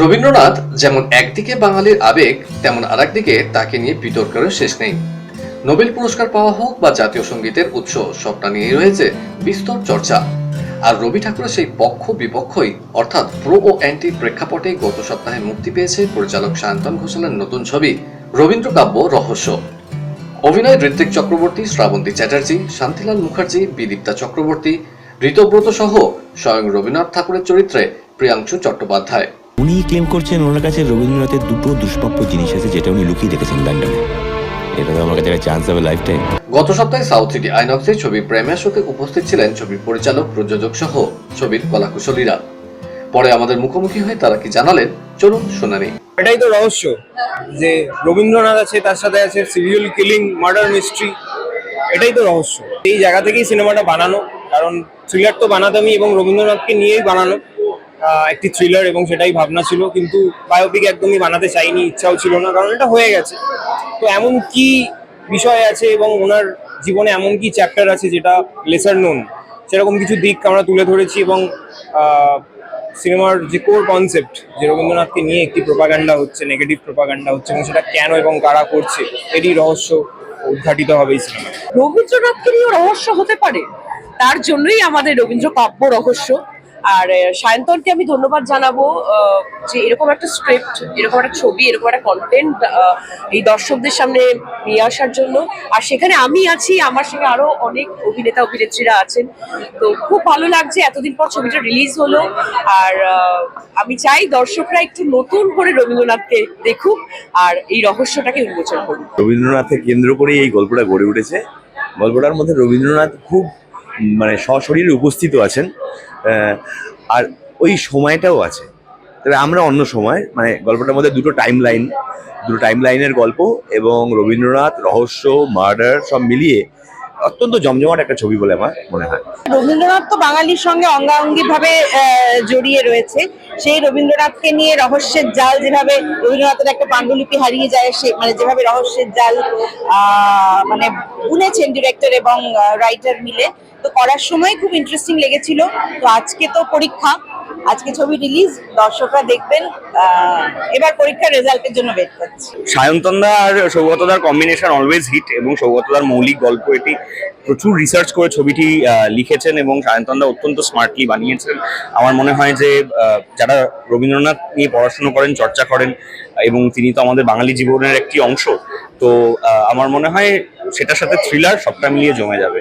রবীন্দ্রনাথ যেমন একদিকে বাঙালির আবেগ, তেমন আরেকদিকে তাকে নিয়ে বিতর্কেরও শেষ নেই। নোবেল পুরস্কার পাওয়া হোক বা জাতীয় সঙ্গীতের উৎস, সবটা নিয়েই রয়েছে বিস্তর চর্চা। আর রবি ঠাকুরের সেই পক্ষ বিপক্ষই, অর্থাৎ প্রো ও অ্যান্টি প্রেক্ষাপটে গত সপ্তাহে মুক্তি পেয়েছে পরিচালক সায়ন্তন ঘোষালের নতুন ছবি রবীন্দ্র কাব্য রহস্য। অভিনয় ঋত্বিক চক্রবর্তী, শ্রাবন্তী চ্যাটার্জি, শান্তিলাল মুখার্জি, বিদীপ্তা চক্রবর্তী ঋতব্রত সহ স্বয়ং রবীন্দ্রনাথ ঠাকুরের চরিত্রে প্রিয়াংশু চট্টোপাধ্যায়। উনি ক্লেম করছেন ওনার কাছে রবীন্দ্রনাথের দুটো দুষ্প্রাপ্য জিনিস আছে যেটা উনি লুকিয়ে রেখেছেন লন্ডনে এটা তো আমার কাছে একটা চান্স হবে লাইফ টাইম গত সপ্তাহে সাউথ সিটি আইনক্সে ছবির প্রেমিয়ার শোতে উপস্থিত ছিলেন ছবির পরিচালক প্রযোজক সহ ছবির কলাকুশলীরা। পরে আমাদের মুখোমুখি হয়ে তারা কি জানালেন চলুন শুনানি এটাই তো রহস্য যে রবীন্দ্রনাথ আছে তার সাথে আছে সিরিয়াল কিলিং মার্ডার মিস্ট্রি এটাই তো রহস্য। এই জায়গা থেকেই সিনেমাটা বানানো কারণ থ্রিলার তো বানাতামই এবং রবীন্দ্রনাথকে নিয়েই বানানো একটি থ্রিলার এবং সেটাই ভাবনা ছিল, কিন্তু বায়োপিক একদমই বানাতে চাইনি, ইচ্ছাও ছিল না, কারণ এটা হয়ে গেছে। তো এমন কি বিষয় আছে এবং ওনার জীবনে এমন কি চ্যাপ্টার আছে যেটা লেসার নোন সেরকম কিছু দিক আমরা তুলে ধরেছি এবং সিনেমার যে কোর কনসেপ্ট যে রবীন্দ্রনাথকে নিয়ে একটি প্রোপাগান্ডা হচ্ছে নেগেটিভ প্রোপাগান্ডা হচ্ছে এবং সেটা কেন এবং কারা করছে, এরই রহস্য উদ্ঘাটিত হবে এই সিনেমা রবীন্দ্রনাথকে নিয়ে রহস্য হতে পারে। তার জন্যই আমাদের রবীন্দ্র কাব্য রহস্য। আর সায়ন্তনকে আমি ধন্যবাদ জানাব যে এরকম একটা স্ক্রিপ্ট এরকম একটা ছবি, এরকম একটা কন্টেন্ট এই দর্শকদের সামনে নিয়ে আসার জন্য। আর সেখানে আমি আছি, আমার সঙ্গে আরও অনেক অভিনেতা, অভিনেত্রীরা আছেন। তো খুব ভালো লাগছে, এতদিন পর ছবিটা রিলিজ হলো। আর আমি চাই দর্শকরা একটু নতুন করে রবীন্দ্রনাথকে দেখুক, আর এই রহস্যটাকে উন্মোচন করুক। রবীন্দ্রনাথকে কেন্দ্র করেই এই গল্পটা গড়ে উঠেছে। গল্পটার মধ্যে রবীন্দ্রনাথ খুব মানে সশরীরে উপস্থিত আছেন আর ওই সময়টাও আছে। তবে আমরা অন্য সময় মানে গল্পটার মধ্যে দুটো টাইম লাইন দুটো টাইম লাইনের গল্প এবং রবীন্দ্রনাথ, রহস্য মার্ডার সব মিলিয়ে অত্যন্ত জমজমাট একটা ছবি বলে আমার মনে হয়। রবীন্দ্রনাথ তো বাঙালির সঙ্গে অঙ্গাঙ্গি ভাবে জড়িয়ে রয়েছে। সেই রবীন্দ্রনাথকে নিয়ে রহস্যের জাল যেভাবে রবীন্দ্রনাথের একটা পাণ্ডুলিপি হারিয়ে যায়, সে মানে যেভাবে রহস্যের জাল মানে বুনেছেন ডিরেক্টর এবং রাইটার মিলে, তো করার সময় খুব ইন্টারেস্টিং লেগেছিল। তো আজকে তো পরীক্ষা আজকে ছবি রিলিজ দর্শকরা দেখবেন এবার পরীক্ষার রেজাল্টের জন্য ওয়েট করছি। সায়ন্তনদা আর সৌগতদার কম্বিনেশন অলওয়েজ হিট এবং সৌগতদার মৌলিক গল্প এটি প্রচুর রিসার্চ করে ছবিটি লিখেছেন এবং সায়ন্তনদা অত্যন্ত স্মার্টলি বানিয়েছেন। আমার মনে হয় যে যারা রবীন্দ্রনাথ নিয়ে পড়াশোনা করেন, চর্চা করেন, এবং তিনি তো আমাদের বাঙালি জীবনের একটি অংশ, তো আমার মনে হয় সেটার সাথে থ্রিলার সবটা মিলিয়ে জমে যাবে।